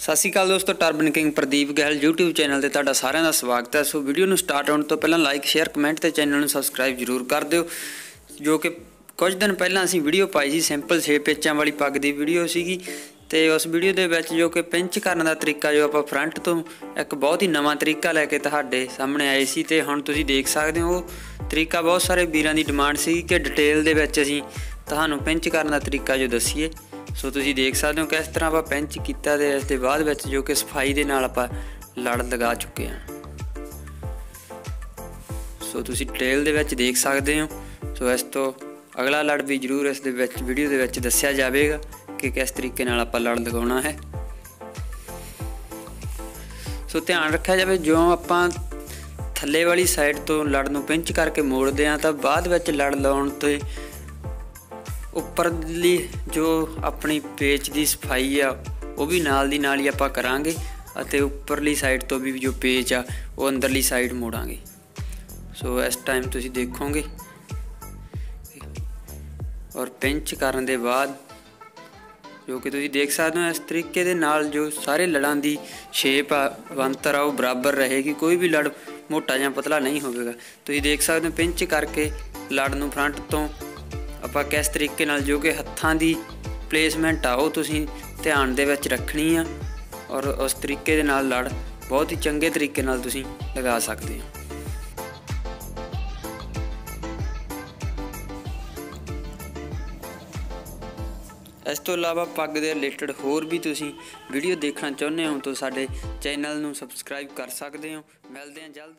ਸਤਿ ਸ਼੍ਰੀ ਅਕਾਲ ਦੋਸਤੋ turban king Pradeep Gehal YouTube channel ਤੇ ਤੁਹਾਡਾ ਸਾਰਿਆਂ ਦਾ ਸਵਾਗਤ ਹੈ। ਸੋ ਵੀਡੀਓ ਨੂੰ ਸਟਾਰਟ ਹੋਣ ਤੋਂ ਪਹਿਲਾਂ ਲਾਈਕ ਸ਼ੇਅਰ ਕਮੈਂਟ ਤੇ ਚੈਨਲ ਨੂੰ ਸਬਸਕ੍ਰਾਈਬ ਜਰੂਰ ਕਰ ਦਿਓ। ਜੋ ਕਿ ਕੁਝ ਦਿਨ ਪਹਿਲਾਂ ਅਸੀਂ ਵੀਡੀਓ ਪਾਈ ਸੀ ਸਿੰਪਲ 6 ਪੇਚਾਂ ਵਾਲੀ ਪੱਗ ਦੀ ਵੀਡੀਓ ਸੀਗੀ। ਤੇ ਉਸ ਵੀਡੀਓ ਦੇ ਵਿੱਚ ਜੋ ਕਿ ਪਿੰਚ ਕਰਨ ਦਾ ਤਰੀਕਾ ਜੋ ਆਪਾਂ ਫਰੰਟ ਤੋਂ ਇੱਕ ਬਹੁਤ ਹੀ ਨਵਾਂ ਤਰੀਕਾ ਲੈ ਕੇ ਤੁਹਾਡੇ ਸਾਹਮਣੇ ਆਏ ਸੀ ਤੇ ਹੁਣ ਤੁਸੀਂ ਦੇਖ ਸਕਦੇ ਹੋ ਉਹ ਤਰੀਕਾ ਬਹੁਤ ਸਾਰੇ ਵੀਰਾਂ ਦੀ ਡਿਮਾਂਡ ਸੀ ਕਿ ਡਿਟੇਲ ਦੇ ਵਿੱਚ ਅਸੀਂ ਤੁਹਾਨੂੰ ਪਿੰਚ ਕਰਨ ਦਾ ਤਰੀਕਾ ਜੋ ਦੱਸੀਏ। ਸੋ ਤੁਸੀਂ ਦੇਖ ਸਕਦੇ ਹੋ ਕਿਸ ਤਰ੍ਹਾਂ ਆਪਾਂ ਪੈਂਚ ਕੀਤਾ ਤੇ ਇਸ ਦੇ ਬਾਅਦ ਵਿੱਚ ਜੋ ਕਿ ਸਫ਼ਾਈ ਦੇ ਨਾਲ ਆਪਾਂ ਲੜ ਲਗਾ ਚੁੱਕੇ ਹਾਂ। ਸੋ ਤੁਸੀਂ ਡਿਟੇਲ ਦੇ ਵਿੱਚ ਦੇਖ ਸਕਦੇ ਹੋ। ਸੋ ਇਸ ਤੋਂ ਅਗਲਾ ਲੜ ਵੀ ਜਰੂਰ ਇਸ ਦੇ ਵਿੱਚ ਵੀਡੀਓ ਦੇ ਵਿੱਚ ਦੱਸਿਆ ਜਾਵੇਗਾ ਕਿ ਕਿਸ ਤਰੀਕੇ ਨਾਲ ਆਪਾਂ ਲੜ ਲਗਾਉਣਾ ਹੈ। ਸੋ ਧਿਆਨ ਰੱਖਿਆ ਜਾਵੇ, ਜਿਉਂ ਆਪਾਂ ਥੱਲੇ ਵਾਲੀ ਸਾਈਡ ਤੋਂ ਲੜ ਨੂੰ ਪਿੰਚ ਕਰਕੇ ਮੋੜਦੇ ਆ ਤਾਂ ਬਾਅਦ ਵਿੱਚ ਲੜ ਲਾਉਣ ਤੇ ਉੱਪਰਲੀ ਜੋ ਆਪਣੀ ਪੇਚ ਦੀ ਸਫ਼ਾਈ ਆ, ਉਹ ਵੀ ਨਾਲ ਦੀ ਨਾਲ ਹੀ ਆਪਾਂ ਕਰਾਂਗੇ ਅਤੇ ਉੱਪਰਲੀ ਸਾਈਡ ਤੋਂ ਵੀ ਜੋ ਪੇਚ ਆ, ਉਹ ਅੰਦਰਲੀ ਸਾਈਡ ਮੋੜਾਂਗੇ। ਸੋ ਇਸ ਟਾਈਮ ਤੁਸੀਂ ਦੇਖੋਗੇ। ਔਰ ਪਿੰਚ ਕਰਨ ਦੇ ਬਾਅਦ, ਜੋ ਕਿ ਤੁਸੀਂ ਦੇਖ ਸਕਦੇ ਹੋ, ਇਸ ਤਰੀਕੇ ਦੇ ਨਾਲ ਜੋ ਸਾਰੇ ਲੜਾਂ ਦੀ ਸ਼ੇਪ ਆ ਵੰਤਰ ਆ, ਉਹ ਬਰਾਬਰ ਰਹੇਗੀ। ਕੋਈ ਵੀ ਲੜ ਮੋਟਾ ਜਾਂ ਪਤਲਾ ਨਹੀਂ ਹੋਵੇਗਾ। ਤੁਸੀਂ ਦੇਖ ਸਕਦੇ ਹੋ ਪਿੰਚ ਕਰਕੇ ਲੜ ਨੂੰ ਫਰੰਟ ਤੋਂ ਆਪਾਂ ਕਿਸ ਤਰੀਕੇ ਨਾਲ ਜੋ ਕਿ ਹੱਥਾਂ ਦੀ ਪਲੇਸਮੈਂਟ ਆ, ਉਹ ਤੁਸੀਂ ਧਿਆਨ ਦੇ ਵਿੱਚ ਰੱਖਣੀ ਆ ਔਰ ਉਸ ਤਰੀਕੇ ਦੇ ਨਾਲ ਲੜ, ਬਹੁਤ ਹੀ ਚੰਗੇ ਤਰੀਕੇ ਨਾਲ ਤੁਸੀਂ ਲਗਾ ਸਕਦੇ ਹੋ। ਇਸ ਤੋਂ ਇਲਾਵਾ ਪੱਗ ਦੇ ਰਿਲੇਟਡ ਹੋਰ ਵੀ ਤੁਸੀਂ ਵੀਡੀਓ ਦੇਖਣਾ ਚਾਹੁੰਦੇ ਹੋ ਤਾਂ ਸਾਡੇ ਚੈਨਲ ਨੂੰ ਸਬਸਕ੍ਰਾਈਬ ਕਰ ਸਕਦੇ ਹੋ। ਮਿਲਦੇ ਹਾਂ ਜਲਦ।